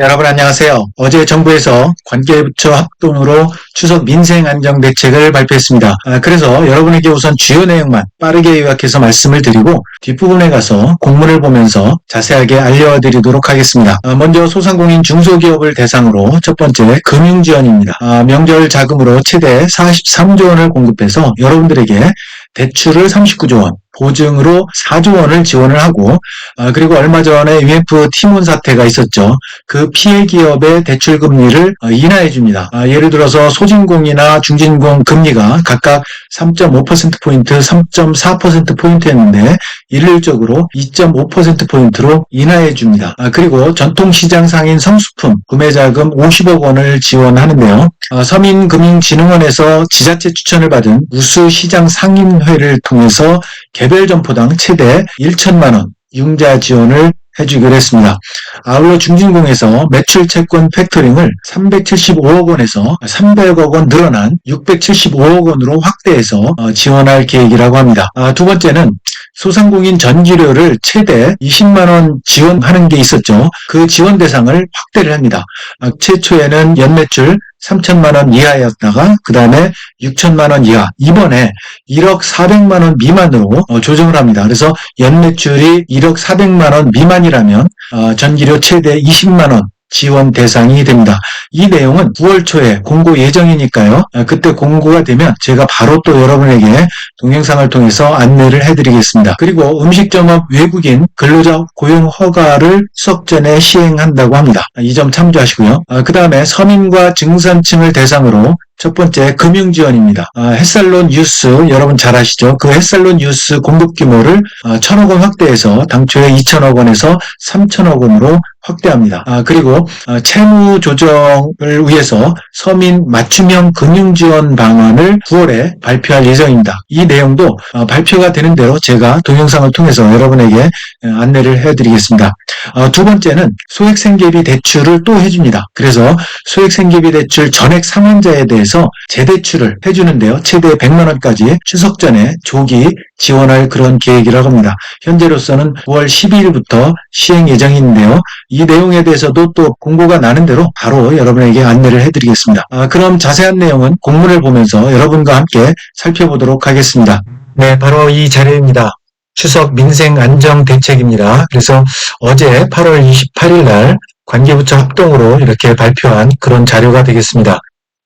여러분 안녕하세요. 어제 정부에서 관계부처 합동으로 추석 민생 안정 대책을 발표했습니다. 아, 그래서 여러분에게 우선 주요 내용만 빠르게 요약해서 말씀을 드리고 뒷부분에 가서 공문을 보면서 자세하게 알려드리도록 하겠습니다. 아, 먼저 소상공인 중소기업을 대상으로 첫 번째 금융지원입니다. 아, 명절 자금으로 최대 43조 원을 공급해서 여러분들에게 대출을 39조 원, 보증으로 4조 원을 지원을 하고 아, 그리고 얼마 전에 UF 티몬 사태가 있었죠. 그 피해 기업의 대출 금리를 어, 인하해 줍니다. 아, 예를 들어서 소진공이나 중진공 금리가 각각 3.5%포인트, 3.4%포인트였는데 일률적으로 2.5%포인트로 인하해 줍니다. 아, 그리고 전통시장 상인 성수품 구매자금 50억 원을 지원하는데요. 어, 서민금융진흥원에서 지자체 추천을 받은 우수시장 상인 회를 통해서 개별 점포당 최대 1천만 원 융자 지원을 해주기로 했습니다. 아울러 중진공에서 매출 채권 팩토링을 375억 원에서 300억 원 늘어난 675억 원으로 확대해서 어, 지원할 계획이라고 합니다. 아, 두 번째는 소상공인 전기료를 최대 20만 원 지원하는 게 있었죠. 그 지원 대상을 확대를 합니다. 아, 최초에는 연매출 3천만 원 이하였다가 그 다음에 6천만 원 이하 이번에 1억 4백만 원 미만으로 어, 조정을 합니다. 그래서 연매출이 1억 4백만 원 미만이라면 어, 전기료 최대 20만 원 지원 대상이 됩니다. 이 내용은 9월 초에 공고 예정이니까요. 아, 그때 공고가 되면 제가 바로 또 여러분에게 동영상을 통해서 안내를 해드리겠습니다. 그리고 음식점업 외국인 근로자 고용 허가를 수석 전에 시행한다고 합니다. 아, 이점 참조하시고요. 그 다음에 서민과 증산층을 대상으로 첫 번째 금융 지원입니다. 아, 햇살론 뉴스 여러분 잘 아시죠? 그 햇살론 뉴스 공급 규모를 아, 천억 원 확대해서 당초에 2천억 원에서 3천억 원으로 확대합니다. 아, 그리고 아, 채무 조정을 위해서 서민 맞춤형 금융 지원 방안을 9월에 발표할 예정입니다. 이 내용도 아, 발표가 되는 대로 제가 동영상을 통해서 여러분에게 안내를 해드리겠습니다. 아, 두 번째는 소액생계비 대출을 또 해줍니다. 그래서 소액생계비 대출 전액 상환자에 대해서 재대출을 해주는데요. 최대 100만 원까지 추석 전에 조기 지원할 그런 계획이라고 합니다. 현재로서는 9월 12일부터 시행 예정인데요. 이 내용에 대해서도 또 공고가 나는 대로 바로 여러분에게 안내를 해드리겠습니다. 아, 그럼 자세한 내용은 공문을 보면서 여러분과 함께 살펴보도록 하겠습니다. 네, 바로 이 자료입니다. 추석 민생 안정 대책입니다. 그래서 어제 8월 28일 날 관계부처 합동으로 이렇게 발표한 그런 자료가 되겠습니다.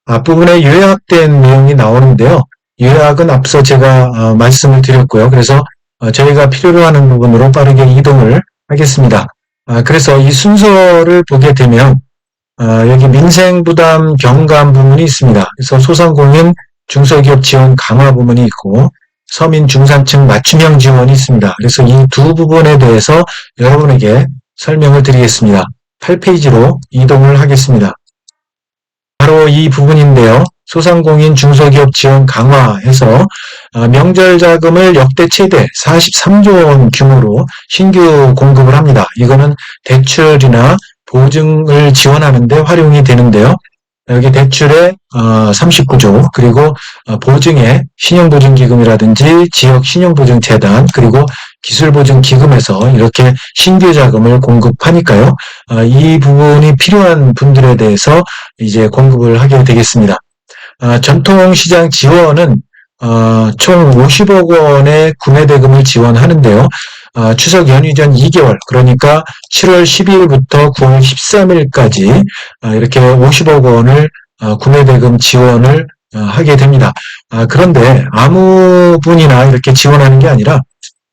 앞부분에 요약된 내용이 나오는데요. 요약은 앞서 제가 어, 말씀을 드렸고요. 그래서 어, 저희가 필요로 하는 부분으로 빠르게 이동을 하겠습니다. 아, 그래서 이 순서를 보게 되면 아, 여기 민생부담 경감 부문이 있습니다. 그래서 소상공인 중소기업 지원 강화 부문이 있고 서민 중산층 맞춤형 지원이 있습니다. 그래서 이 두 부분에 대해서 여러분에게 설명을 드리겠습니다. 8페이지로 이동을 하겠습니다. 바로 이 부분인데요. 소상공인 중소기업 지원 강화해서 어, 명절 자금을 역대 최대 43조 원 규모로 신규 공급을 합니다. 이거는 대출이나 보증을 지원하는데 활용이 되는데요. 여기 대출에 39조 어, 그리고 어, 보증에 신용보증기금이라든지 지역 신용보증재단 그리고 기술보증기금에서 이렇게 신규 자금을 공급하니까요. 어, 이 부분이 필요한 분들에 대해서 이제 공급을 하게 되겠습니다. 전통시장 지원은 총 50억 원의 구매 대금을 지원하는데요. 어, 추석 연휴 전 2개월, 그러니까 7월 12일부터 9월 13일까지 어, 이렇게 50억 원을 어, 구매 대금 지원을 어, 하게 됩니다. 아, 그런데 아무 분이나 이렇게 지원하는 게 아니라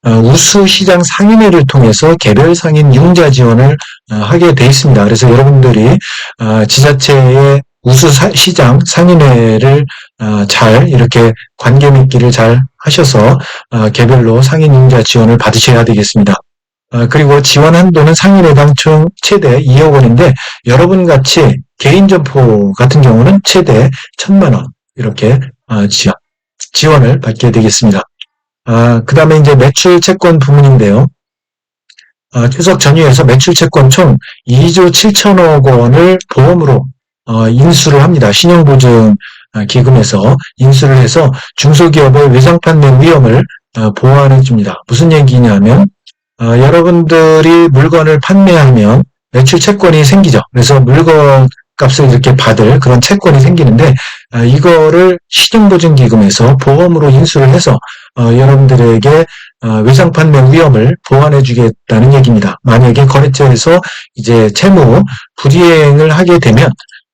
어, 우수 시장 상인회를 통해서 개별 상인 융자 지원을 어, 하게 돼 있습니다. 그래서 여러분들이 지자체의 우수 시장 상인회를 잘 이렇게 관계 맺기를 잘 하셔서 어, 개별로 상인 융자 지원을 받으셔야 되겠습니다. 어, 그리고 지원 한도는 상인회당 총 최대 2억 원인데 여러분 같이 개인 점포 같은 경우는 최대 1천만 원 이렇게 어, 지원, 지원을 받게 되겠습니다. 그 다음에 이제 매출 채권 부문인데요. 추석 전후에서 매출 채권 총 2조 7천억 원을 보험으로 인수를 합니다. 신용보증 아, 기금에서 인수를 해서 중소기업의 외상 판매 위험을 어, 보완해 줍니다. 무슨 얘기냐면 어, 여러분들이 물건을 판매하면 매출 채권이 생기죠. 그래서 물건 값을 이렇게 받을 그런 채권이 생기는데 아, 이거를 신용보증기금에서 보험으로 인수를 해서 어, 여러분들에게 어, 외상 판매 위험을 보완해 주겠다는 얘기입니다. 만약에 거래처에서 이제 채무 불이행을 하게 되면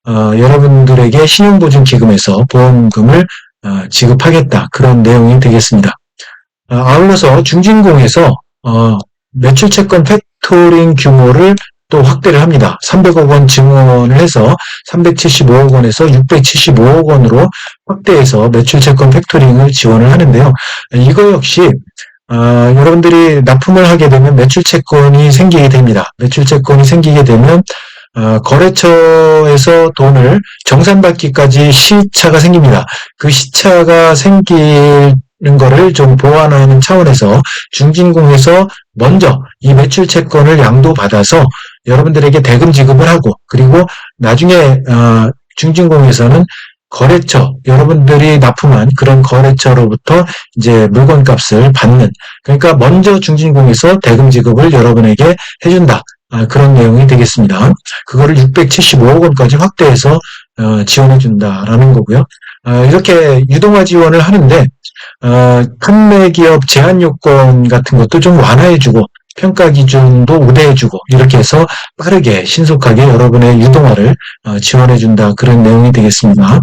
어, 여러분들에게 신용보증기금에서 보험금을 어, 지급하겠다 그런 내용이 되겠습니다. 어, 아울러서 중진공에서 어, 매출 채권 팩토링 규모를 또 확대를 합니다. 300억 원 증원을 해서 375억 원에서 675억 원으로 확대해서 매출 채권 팩토링을 지원을 하는데요. 이거 역시 어, 여러분들이 납품을 하게 되면 매출 채권이 생기게 됩니다. 매출 채권이 생기게 되면 어, 거래처에서 돈을 정산받기까지 시차가 생깁니다. 그 시차가 생기는 거를 좀 보완하는 차원에서 중진공에서 먼저 이 매출 채권을 양도받아서 여러분들에게 대금 지급을 하고 그리고 나중에 어, 중진공에서는 거래처 여러분들이 납품한 그런 거래처로부터 이제 물건값을 받는 그러니까 먼저 중진공에서 대금 지급을 여러분에게 해준다 아, 그런 내용이 되겠습니다. 그거를 675억 원까지 확대해서 어, 지원해 준다라는 거고요. 어, 이렇게 유동화 지원을 하는데 어, 판매 기업 제한 요건 같은 것도 좀 완화해 주고 평가 기준도 우대해 주고 이렇게 해서 빠르게 신속하게 여러분의 유동화를 어, 지원해 준다 그런 내용이 되겠습니다.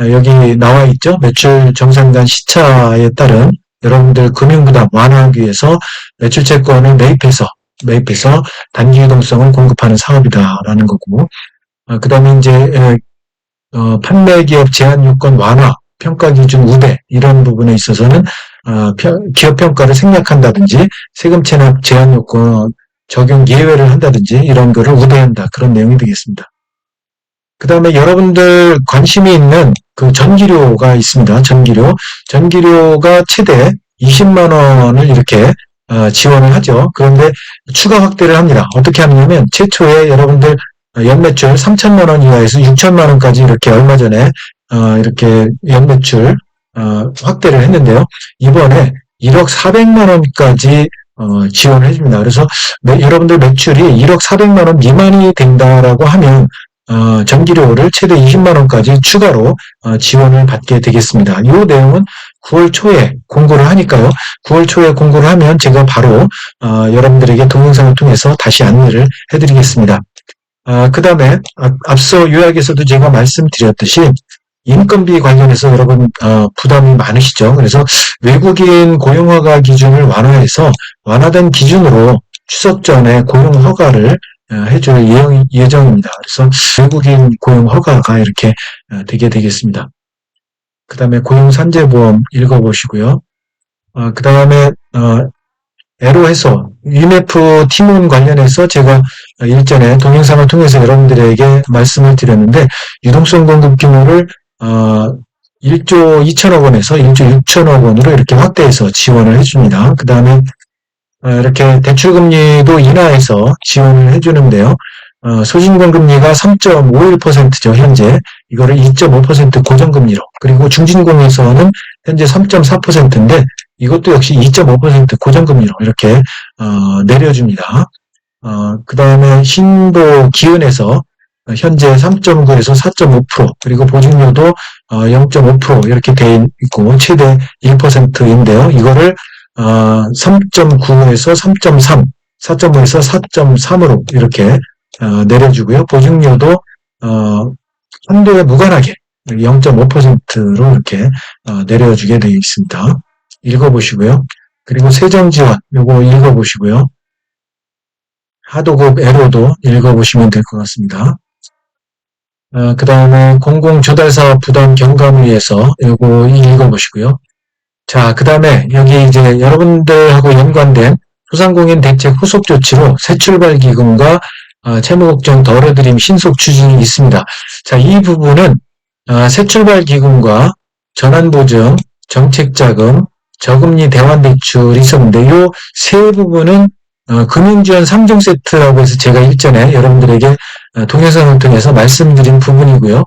어, 여기 나와 있죠. 매출 정산간 시차에 따른 여러분들 금융부담 완화하기 위해서 매출 채권을 매입해서 매입해서 단기 유동성을 공급하는 사업이다라는 거고 어, 그 다음에 이제 어, 판매 기업 제한 요건 완화 평가 기준 우대 이런 부분에 있어서는 어, 기업 평가를 생략한다든지 세금 체납 제한 요건 적용 예외를 한다든지 이런 거를 우대한다 그런 내용이 되겠습니다. 그 다음에 여러분들 관심이 있는 그 전기료가 있습니다. 전기료. 전기료가 최대 20만 원을 이렇게 어, 지원을 하죠. 그런데 추가 확대를 합니다. 어떻게 하냐면 최초에 여러분들 연매출 3천만 원 이하에서 6천만 원까지 이렇게 얼마 전에 어, 이렇게 연매출 어, 확대를 했는데요. 이번에 1억 400만 원까지 어, 지원을 해줍니다. 그래서 매, 여러분들 매출이 1억 400만 원 미만이 된다라고 하면 어, 전기료를 최대 20만 원까지 추가로 어, 지원을 받게 되겠습니다. 이 내용은 9월 초에 공고를 하니까요. 9월 초에 공고를 하면 제가 바로 어, 여러분들에게 동영상을 통해서 다시 안내를 해드리겠습니다. 아, 그 다음에 앞서 요약에서도 제가 말씀드렸듯이 인건비 관련해서 여러분 어, 부담이 많으시죠. 그래서 외국인 고용허가 기준을 완화해서 완화된 기준으로 추석 전에 고용 허가를 어, 해줄 예정, 입니다 그래서 외국인 고용 허가가 이렇게 어, 되게 되겠습니다. 그 다음에 고용산재보험 읽어보시고요. 어, 그 다음에 에로 해서 UMF 팀원 관련해서 제가 일전에 동영상을 통해서 여러분들에게 말씀을 드렸는데 유동성 공급 규모를 어, 1조 2천억 원에서 1조 6천억 원으로 이렇게 확대해서 지원을 해줍니다. 그 다음에 어, 이렇게 대출금리도 인하해서 지원을 해주는데요. 어, 소진권 금리가 3.51%죠, 현재. 이거를 2.5% 고정금리로. 그리고 중진공에서는 현재 3.4%인데 이것도 역시 2.5% 고정금리로 이렇게 어, 내려줍니다. 어, 그 다음에 신보 기은에서 현재 3.9에서 4.5% 그리고 보증료도 0.5% 어, 이렇게 돼 있고 최대 1%인데요. 이거를 3.9에서 3.3, 4.5에서 4.3으로 이렇게 어, 내려주고요. 보증료도 한도에 무관하게 0.5%로 이렇게 어, 내려주게 되어 있습니다. 읽어보시고요. 그리고 세정지원 요거 읽어보시고요. 하도급 에로도 읽어보시면 될 것 같습니다. 어, 그 다음에 공공조달사업 부담 경감을 위해서 이거 읽어보시고요. 자, 그 다음에 여기 이제 여러분들하고 연관된 소상공인 대책 후속 조치로 새 출발 기금과 어, 채무 걱정 덜어드림 신속 추진이 있습니다. 자, 이 부분은 어, 새출발 기금과 전환 보증, 정책 자금, 저금리 대환 대출이 있었는데 이세 부분은 어, 금융지원 3종 세트라고 해서 제가 일전에 여러분들에게 어, 동영상을 통해서 말씀드린 부분이고요.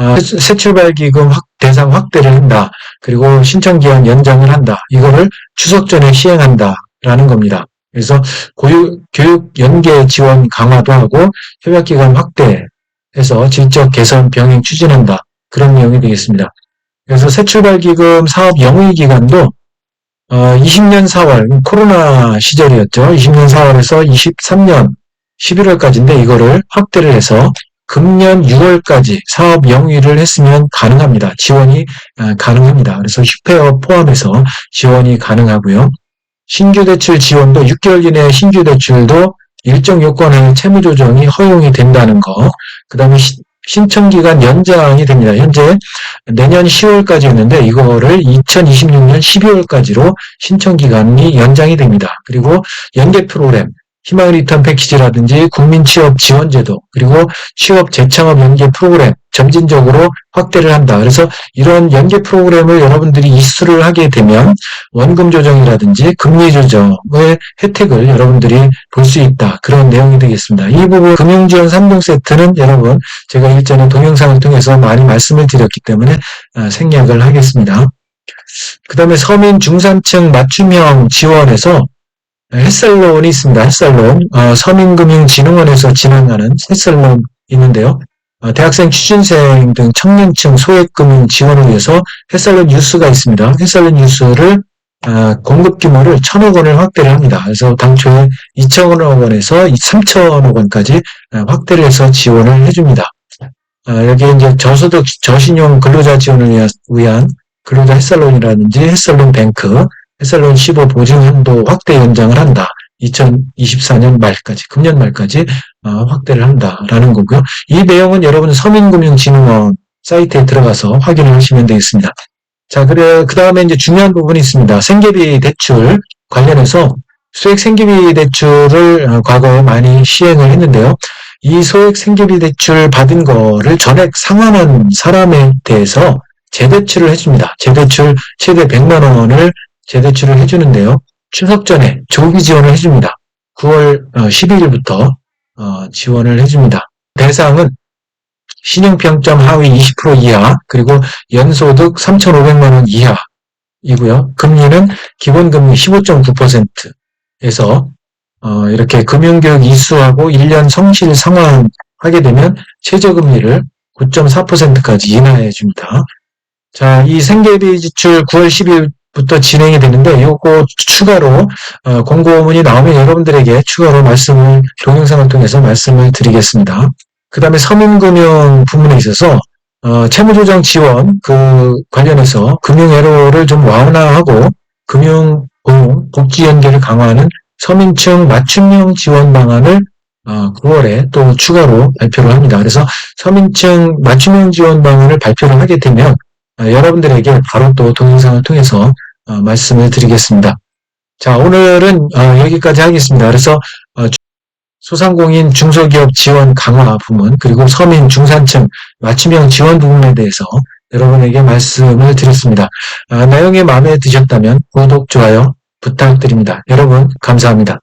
어, 새 출발 기금 확, 대상 확대를 한다. 그리고 신청 기한 연장을 한다. 이거를 추석 전에 시행한다 라는 겁니다. 그래서 고육, 교육 연계 지원 강화도 하고 협약기간 확대해서 질적 개선 병행 추진한다. 그런 내용이 되겠습니다. 그래서 새출발기금 사업 영위 기간도 어, 20년 4월 코로나 시절이었죠. 20년 4월에서 23년 11월까지인데 이거를 확대를 해서 금년 6월까지 사업 영위를 했으면 가능합니다. 지원이 어, 가능합니다. 그래서 휴폐업 포함해서 지원이 가능하고요. 신규 대출 지원도 6개월 이내 신규 대출도 일정 요건의 채무 조정이 허용이 된다는 거. 그다음에 신청 기간 연장이 됩니다. 현재 내년 10월까지 였는데 이거를 2026년 12월까지로 신청 기간이 연장이 됩니다. 그리고 연계 프로그램 희망 리턴 패키지라든지 국민 취업 지원 제도 그리고 취업 재창업 연계 프로그램 점진적으로 확대를 한다. 그래서 이런 연계 프로그램을 여러분들이 이수를 하게 되면 원금 조정이라든지 금리 조정의 혜택을 여러분들이 볼 수 있다. 그런 내용이 되겠습니다. 이 부분 금융지원 3종 세트는 여러분 제가 일전에 동영상을 통해서 많이 말씀을 드렸기 때문에 아, 생략을 하겠습니다. 그 다음에 서민 중산층 맞춤형 지원에서 햇살론이 있습니다. 햇살론 어, 서민금융진흥원에서 진행하는 햇살론 있는데요. 어, 대학생, 취준생 등 청년층 소액금융 지원을 위해서 햇살론 뉴스가 있습니다. 햇살론 뉴스를 어, 공급 규모를 천억 원을 확대를 합니다. 그래서 당초에 2천억 원에서 3천억 원까지 어, 확대를 해서 지원을 해줍니다. 어, 여기 이제 저소득 저신용 근로자 지원을 위한 근로자 햇살론이라든지 햇살론 뱅크, 햇살론 15 보증 한도 확대 연장을 한다. 2024년 말까지, 금년 말까지 어, 확대를 한다라는 거고요. 이 내용은 여러분 서민금융진흥원 사이트에 들어가서 확인을 하시면 되겠습니다. 자, 그래 그 다음에 이제 중요한 부분이 있습니다. 생계비 대출 관련해서 소액 생계비 대출을 어, 과거에 많이 시행을 했는데요. 이 소액 생계비 대출 받은 거를 전액 상환한 사람에 대해서 재대출을 해줍니다. 재대출 최대 100만 원을 재대출을 해주는데요. 추석 전에 조기 지원을 해줍니다. 9월 12일부터 어, 지원을 해줍니다. 대상은 신용평점 하위 20% 이하 그리고 연소득 3,500만 원 이하이고요. 금리는 기본금리 15.9%에서 어, 이렇게 금융교육 이수하고 1년 성실 상환하게 되면 최저금리를 9.4%까지 인하해 줍니다. 자, 이 생계비 지출 9월 10일 부터 진행이 되는데 요거 추가로 어, 공고문이 나오면 여러분들에게 추가로 말씀을 동영상을 통해서 말씀을 드리겠습니다. 그 다음에 서민금융 부문에 있어서 어, 채무조정 지원 그 관련해서 금융애로를 좀 완화하고 금융고용 복지 연계를 강화하는 서민층 맞춤형 지원 방안을 어, 9월에 또 추가로 발표를 합니다. 그래서 서민층 맞춤형 지원 방안을 발표를 하게 되면 어, 여러분들에게 바로 또 동영상을 통해서 어, 말씀을 드리겠습니다. 자, 오늘은 어, 여기까지 하겠습니다. 그래서 소상공인 중소기업 지원 강화 부문 그리고 서민 중산층 맞춤형 지원 부분에 대해서 여러분에게 말씀을 드렸습니다. 내용이 마음에 드셨다면 구독, 좋아요 부탁드립니다. 여러분 감사합니다.